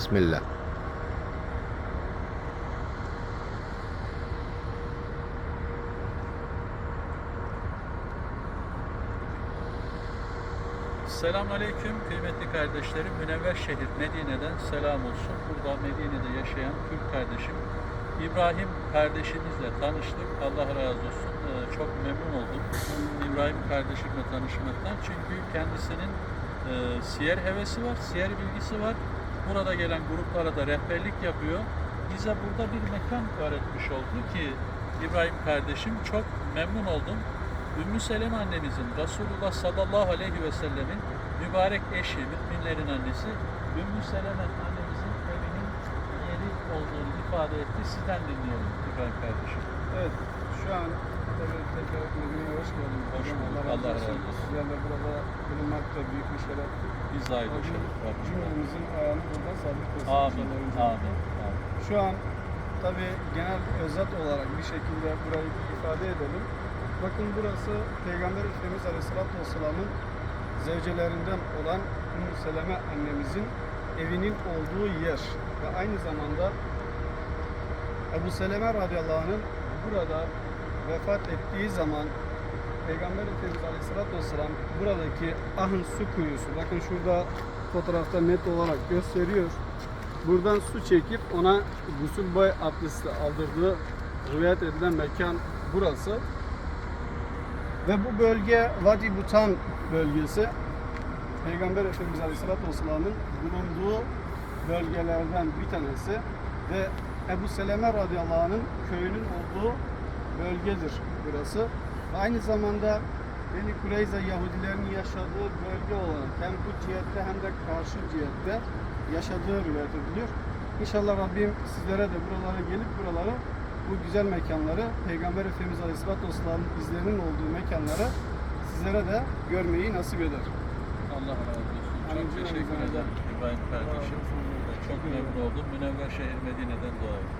Bismillah. Selamünaleyküm kıymetli kardeşlerim. Münevver şehir Medine'den selam olsun. Burada Medine'de yaşayan Türk kardeşim İbrahim kardeşimizle tanıştık. Allah razı olsun. Ee, Çok memnun oldum İbrahim kardeşimle tanışmaktan. Çünkü kendisinin e, siyer hevesi var, siyer bilgisi var. Burada gelen gruplara da rehberlik yapıyor. Bize burada bir mekan öğretmiş oldu ki İbrahim kardeşim çok memnun oldum. Ümmü Seleme annemizin Resulullah sallallahu aleyhi ve sellemin mübarek eşi, müminlerin annesi Ümmü Seleme annemizin evinin yeri olduğunu ifade etti. Sizden dinleyelim İbrahim kardeşim. Evet, şu an Medine'ye hoş bulduk, Allah razı olsun. Sizlerle burada bulunmak da büyük bir şeref. Biz de ayrı şeref. Cümlemizin ayağını burada sabit kılsın. Amin, amin, amin. Şu an tabii genel özet olarak bir şekilde burayı ifade edelim. Bakın burası Peygamber Efendimiz Aleyhisselatü Vesselam'ın zevcelerinden olan Ümmü Seleme annemizin evinin olduğu yer. Ve aynı zamanda Ebu Seleme radıyallahu anh'ın burada vefat ettiği zaman Peygamber Efendimiz Aleyhisselatü Vesselam buradaki ahın su kuyusu bakın şurada fotoğrafta net olarak gösteriyor. Buradan su çekip ona gusül boy abdesti aldırdığı rivayet edilen mekan burası. Ve bu bölge Vadi Butan bölgesi Peygamber Efendimiz Aleyhisselatü Vesselam'ın bulunduğu bölgelerden bir tanesi ve Ebu Seleme radıyallahu anh'ın köyünün olduğu bölgedir burası. Aynı zamanda Beni Kureyza Yahudilerinin yaşadığı bölge olarak hem bu cihette hem de karşı cihette yaşadığı rivayet ediliyor. İnşallah Rabbim sizlere de buralara gelip buraları bu güzel mekanları Peygamber Efendimiz Aleyhisselatü Vesselam'ın izlerinin olduğu mekanları sizlere de görmeyi nasip eder. Allah razı olsun. Çok teşekkür ederim İbrahim kardeşim. Çok memnun oldum. Münevver şehir Medine'den doğayım.